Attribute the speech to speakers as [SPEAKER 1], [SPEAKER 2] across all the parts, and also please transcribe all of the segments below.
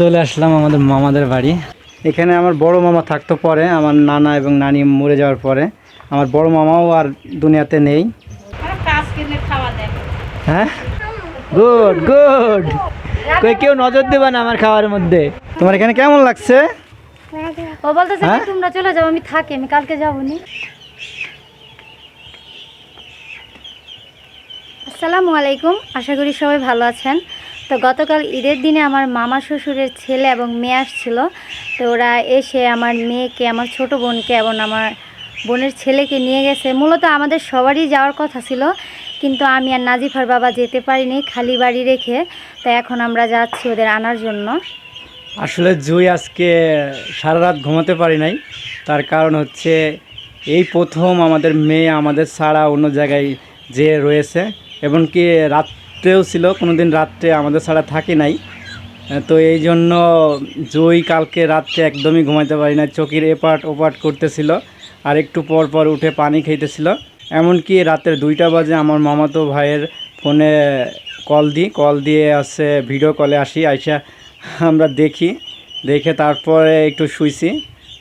[SPEAKER 1] চলে আসলাম আমাদের মামাদের বাড়ি। এখানে আমার বড় মামা থাকতো পরে আমার নানা এবং নানি মরে যাওয়ার পরে। আমার বড় মামাও আর দুনিয়াতে নেই। হ্যাঁ? গুড গুড কই কেউ নজর দেবে না আমার খাওয়ার মধ্যে। তোমার এখানে কেমন লাগছে?
[SPEAKER 2] ও বলতেছে
[SPEAKER 1] হ্যাঁ?
[SPEAKER 2] তোমরা চলে যাও আমি থাকি আমি কালকে যাব নি আসসালামু আলাইকুম আশা করি সবাই ভালো আছেন। তো গতকাল ঈদের দিনে আমার মামা শ্বশুরের ছেলে এবং মেয়ে আসছিল। তো ওরা এসে আমার মেয়েকে, আমার ছোট বোনকে এবং আমার বোনের ছেলেকে নিয়ে গেছে। মূলত আমাদের সবারই যাওয়ার কথা ছিল, কিন্তু আমি আর নাজিফার বাবা যেতে পারিনি খালি বাড়ি রেখে। তো এখন আমরা যাচ্ছি ওদের আনার জন্য।
[SPEAKER 1] আসলে জুই আজকে সারা রাত ঘুমাতে পারি নাই। তার কারণ হচ্ছে এই প্রথম আমাদের মেয়ে আমাদের ছাড়া অন্য জায়গায় যে রয়েছে। এমনকি রাত্রেও ছিল কোনো দিন রাত্রে আমাদের ছাড়া থাকি নাই। তো এই জন্য জুই কালকে রাত্রে একদমই ঘুমাইতে পারি না চোখের এপাট ওপাট করতেছিল আর একটু পর পর উঠে পানি খাইতেছিল। এমনকি রাতের দুইটা বাজে আমার মামাতো ভাইয়ের ফোনে কল দিই কল দিয়ে আসে ভিডিও কলে আসি আইসা আমরা দেখি দেখে তারপরে একটু শুইছি।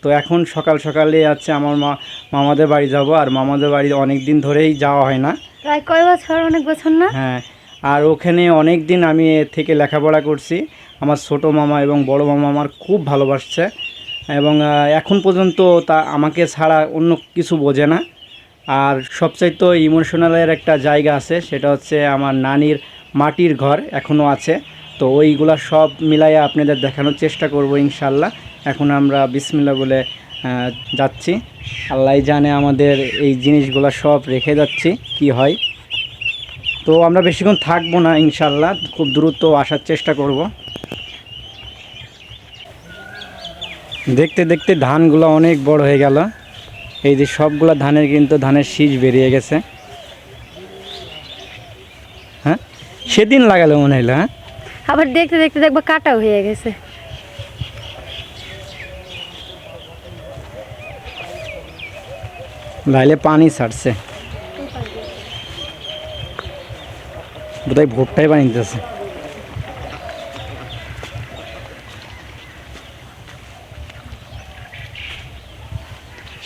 [SPEAKER 1] তো এখন সকাল সকালে আছে আমার মা মামাদের বাড়ি যাব আর মামাদের বাড়ি অনেক দিন ধরেই যাওয়া হয় না।
[SPEAKER 2] প্রায় কয় বছর অনেক বছর না?
[SPEAKER 1] হ্যাঁ আর ওখানে অনেক দিন আমি থেকে লেখাপড়া করছি। আমার ছোট মামা এবং বড় মামা আমার খুব ভালোবাসছে এবং এখন পর্যন্ত তা আমাকে ছাড়া অন্য কিছু বোঝে না। আর সবচাইতে ইমোশনালের একটা জায়গা আছে, সেটা হচ্ছে আমার নানির মাটির ঘর এখনও আছে। তো ওইগুলা সব মিলাইয়া আপনাদের দেখানোর চেষ্টা করব ইনশাল্লাহ এখন আমরা বিসমিল্লা বলে যাচ্ছি। আল্লাহ জানে আমাদের এই জিনিসগুলো সব রেখে যাচ্ছি, কি হয়। তো আমরা বেশিক্ষণ থাকব না ইনশাল্লাহ। খুব দ্রুত আসার চেষ্টা করব। দেখতে দেখতে ধানগুলো অনেক বড় হয়ে গেল। এই যে সবগুলো ধানের কিন্তু ধানের শীষ বেরিয়ে গেছে। হ্যাঁ? সেদিন লাগালো মনে হলো হ্যাঁ?
[SPEAKER 2] আবার দেখতে দেখতে দেখব কাটাও হয়ে গেছে।
[SPEAKER 1] লাইলে পানি ছাড়ছে। বোধহয় ভোটটাই বানিতেছে।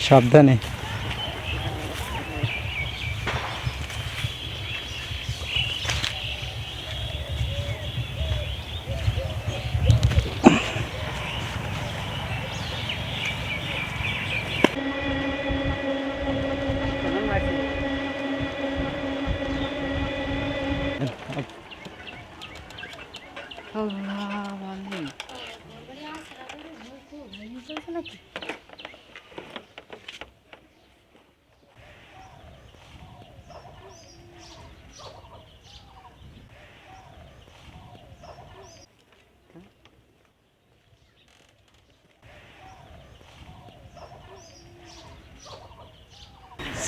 [SPEAKER 1] সাবধানে।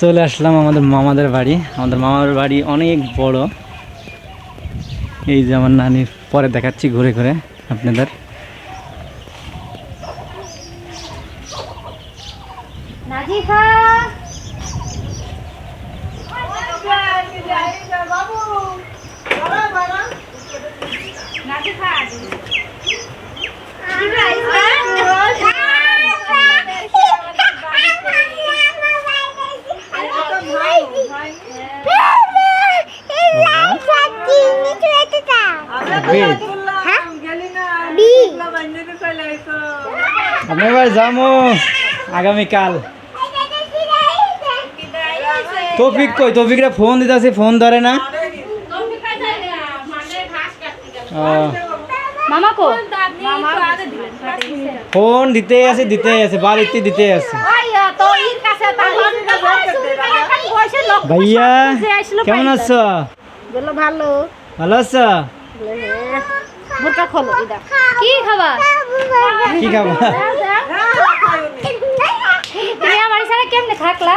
[SPEAKER 1] চলে আসলাম আমাদের মামাদের বাড়ি। আমাদের মামার বাড়ি অনেক বড়। এই যে আমার নানির পরে দেখাচ্ছি ঘুরে ঘুরে আপনাদের। আপনার বাড়ি যাব আগামীকাল। তৌফিক কই? তৌফিকরা ফোন দিতেছে ফোন ধরে না। ফোন দিতে আছে দিতে আছে বাড়িতে দিতে আছে। ভাইয়া কেমন আছো?
[SPEAKER 3] ভালো।
[SPEAKER 1] ভালো আছো?
[SPEAKER 3] বোরকা খোলো
[SPEAKER 2] কি খাবা?
[SPEAKER 1] কি খাবা?
[SPEAKER 2] তুমি আমার সাথে কেমনে থাকলা?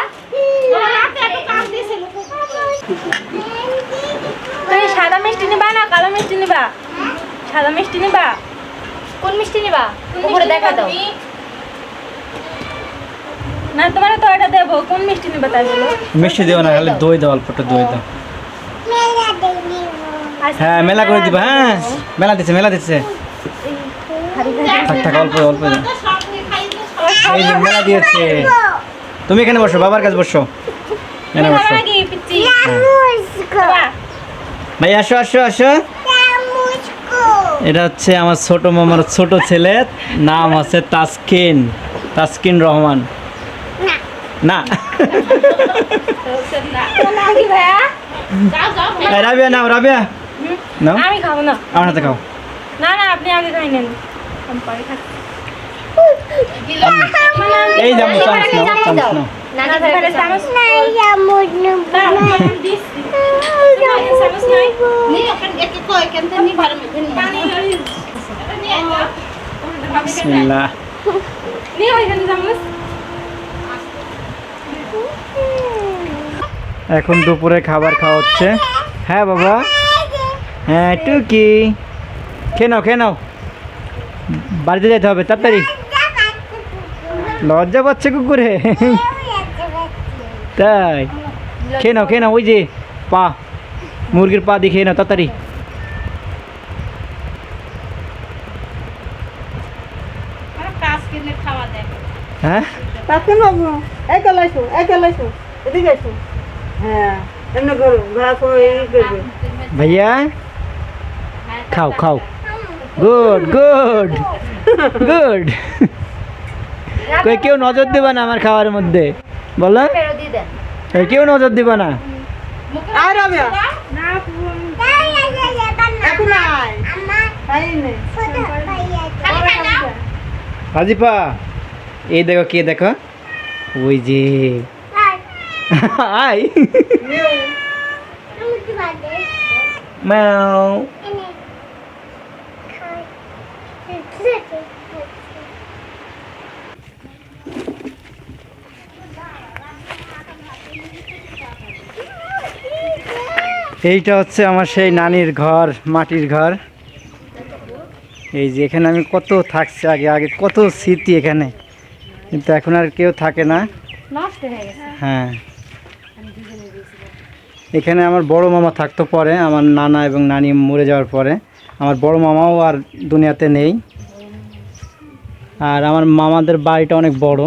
[SPEAKER 3] তুমি সাদা মিষ্টি নিবা না কালো মিষ্টি নিবা? সাদা মিষ্টি নিবা?
[SPEAKER 2] কোন মিষ্টি নিবা? উপরে দেখা দাও।
[SPEAKER 3] না তোমার তো এটা দেবো। কোন মিষ্টি নিবা তাই বলো?
[SPEAKER 1] মিষ্টি দেবো না খালি দই দাও অল্পটা দই দাও। হ্যাঁ মেলা করে দিবা হ্যাঁ মেলা দিচ্ছে মেলা দিচ্ছে থাক থাক অল্প অল্প এই যে মেলা দিয়েছে তুমি এখানে বসো বাবার কাছে বসো এখানে বসো ভাই আসো আসো আসো এটা হচ্ছে আমার ছোট মামার ছোট ছেলে নাম আছে তাসকিন তাসকিন রহমান না রাবিয়া নাও রাবিয়া নাও।
[SPEAKER 3] আমি খাব না
[SPEAKER 1] আমার হাতে খাও।
[SPEAKER 3] না না আপনি আগে খাই নেন। আমি পরে খাচ্ছি।
[SPEAKER 1] এই যাব চামচ নাও চামচ নাও।
[SPEAKER 3] নানা ধরে চামচ না দিস। চামচ নাই। পানি
[SPEAKER 1] বিসমিল্লাহ।
[SPEAKER 3] নিয়ে ওইখানে চামচ।
[SPEAKER 1] এখন দুপুরে খাবার খাওয়া হচ্ছে। হ্যাঁ বাবা। হ্যাঁ টুকি। খেয়ে নাও খেয়ে নাও। বাড়িতে যেতে হবে তাড়াতাড়ি। লজ্জা পাচ্ছে কুকুরে। তাই। খেয়ে নাও খেয়ে নাও ওই যে পা মুরগির পা দিয়ে খেয়ে নাও তাড়াতাড়ি। হ্যাঁ?
[SPEAKER 4] হ্যাঁ
[SPEAKER 1] ভাইয়া? খাও খাও। গুড গুড গুড কই কেউ নজর দিবা না আমার খাওয়ার মধ্যে? বলো। কেউ নজর দিবা না? রাজিপা এই দেখো কে দেখো? ওই যে। আই ম্যাও। এইটা হচ্ছে আমার সেই নানির ঘর মাটির ঘর। এই যে এখানে আমি কত থাকছি আগে আগে কত স্মৃতি এখানে। কিন্তু এখন আর কেউ থাকে না।
[SPEAKER 2] হ্যাঁ
[SPEAKER 1] এখানে আমার বড় মামা থাকতো পরে আমার নানা এবং নানি মরে যাওয়ার পরে। আমার বড় মামাও আর দুনিয়াতে নেই। আর আমার মামাদের বাড়িটা অনেক বড়।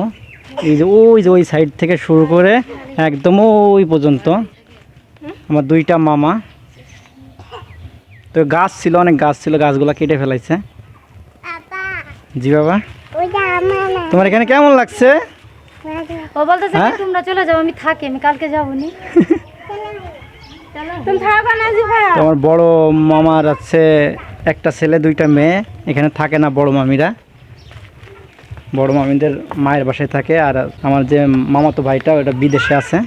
[SPEAKER 1] এই যে ওই যে ওই সাইড থেকে শুরু করে একদম ওই পর্যন্ত। আমার দুইটা মামা। তো গাছ ছিল অনেক গাছ ছিল গাছগুলো কেটে ফেলাইছে। জি বাবা। তোমার এখানে কেমন লাগছে?
[SPEAKER 2] ও বলতেছে
[SPEAKER 1] হ্যাঁ?
[SPEAKER 2] তোমরা চলে যাও আমি থাকি আমি কালকে যাব নি
[SPEAKER 3] তুমি থাকো না জি ভাইয়া।
[SPEAKER 1] তো আমার বড় মামার আছে একটা ছেলে দুইটা মেয়ে। এখানে থাকে না বড় মামিরা। বড় মামিদের মায়ের বাসায় থাকে। আর আমার যে মামাতো ভাইটা ওটা বিদেশে আছে।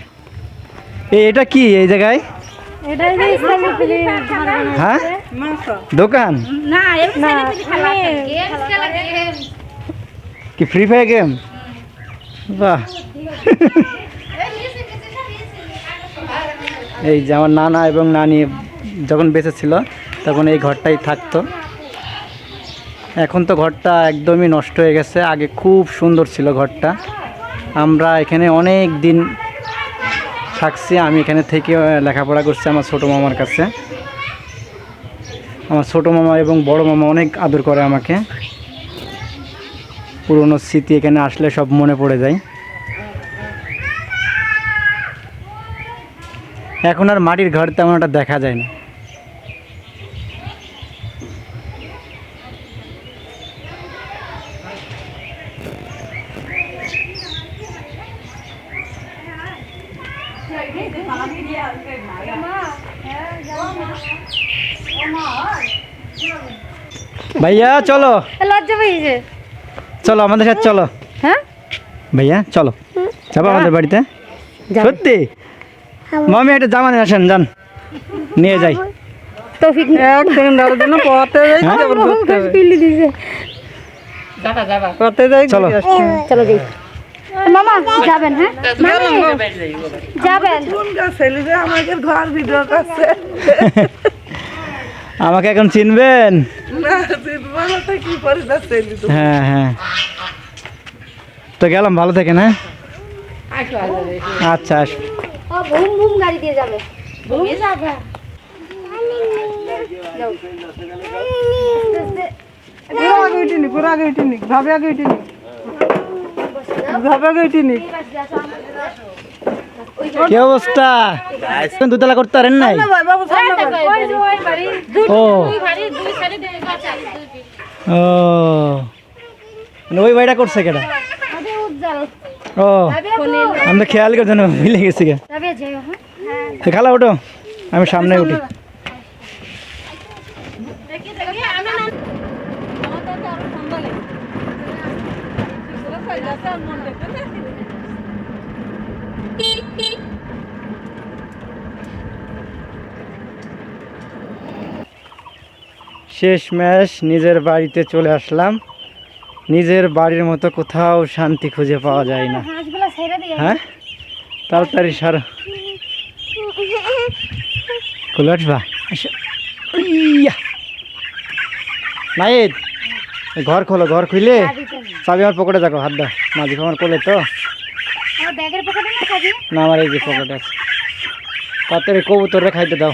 [SPEAKER 1] এটা কি এই জায়গায়? হ্যাঁ? দোকান?
[SPEAKER 3] না
[SPEAKER 1] কি ফ্রি ফায়ার গেম বাহ। এই যে আমার নানা এবং নানি যখন বেঁচে ছিল তখন এই ঘরটাই থাকতো। এখন তো ঘরটা একদমই নষ্ট হয়ে গেছে। আগে খুব সুন্দর ছিল ঘরটা। আমরা এখানে অনেক দিন থাকছি, আমি এখানে থেকে লেখাপড়া করছি আমার ছোটো মামার কাছে। আমার ছোটো মামা এবং বড় মামা অনেক আদর করে আমাকে। পুরনো স্মৃতি এখানে আসলে সব মনে পড়ে যায়। এখন আর মাটির ঘর তেমন একটা দেখা যায় না। ভাইয়া চলো।
[SPEAKER 2] লজ্জা পেয়েছে
[SPEAKER 1] চলো আমাদের সাথে চলো।
[SPEAKER 2] হ্যাঁ?
[SPEAKER 1] ভাইয়া চলো। যাব আমাদের বাড়িতে। সত্যি? মামি একটা জামা নিয়ে আসেন যান। নিয়ে যাই।
[SPEAKER 2] তৌফিক
[SPEAKER 4] এক সেকেন্ড আর জন্য পথে যাই
[SPEAKER 1] হ্যাঁ?
[SPEAKER 4] ঘুরতে হবে
[SPEAKER 2] পিলি দিছে।
[SPEAKER 4] পথে যাই
[SPEAKER 1] চলো।
[SPEAKER 2] চলো যাই। মামা যাবেন হ্যাঁ? যাবেন।
[SPEAKER 4] কোন গাছ ছেলেরে আমাকে ঘর ভিডিও করছে
[SPEAKER 1] আমাকে এখন চিনবেন? হ্যাঁ হ্যাঁ। তো গেলাম ভালো থেকে না আচ্ছা আস।
[SPEAKER 2] ও বুম বুম গাড়ি দিয়ে যাবে।
[SPEAKER 3] ঘুমিয়ে যাবে
[SPEAKER 2] যাও।
[SPEAKER 4] ঘোরা আগে উঠে নি আগে উঠে নি ভাবে আগে ভাবে আগে
[SPEAKER 1] কি অবস্থা? দুতলা করতে পারেন নাই? ও। ও। মানে ওই বাড়িটা করছে কেটা ও। আমি খেয়াল করছি না মিলে গেছি
[SPEAKER 2] হ্যাঁ।
[SPEAKER 1] খালা ওঠো আমি সামনে উঠি
[SPEAKER 3] দেখি দেখি আমি না আমার তো আরও ঠান্ডা লাগে মন দেখতে
[SPEAKER 1] শেষ ম্যাচ নিজের বাড়িতে চলে আসলাম। নিজের বাড়ির মতো কোথাও শান্তি খুঁজে পাওয়া যায় না। হ্যাঁ? তাড়াতাড়ি সার। খুলে আসবা। নাইদ ঘর খোলো ঘর খুলে চাবি আমার পকেটে দেখো হাত দাও। মাঝি আমার কোলে তো। না আমার এই যে পকেটে আছে। তাড়াতাড়ি কবুতরে খাইতে দাও।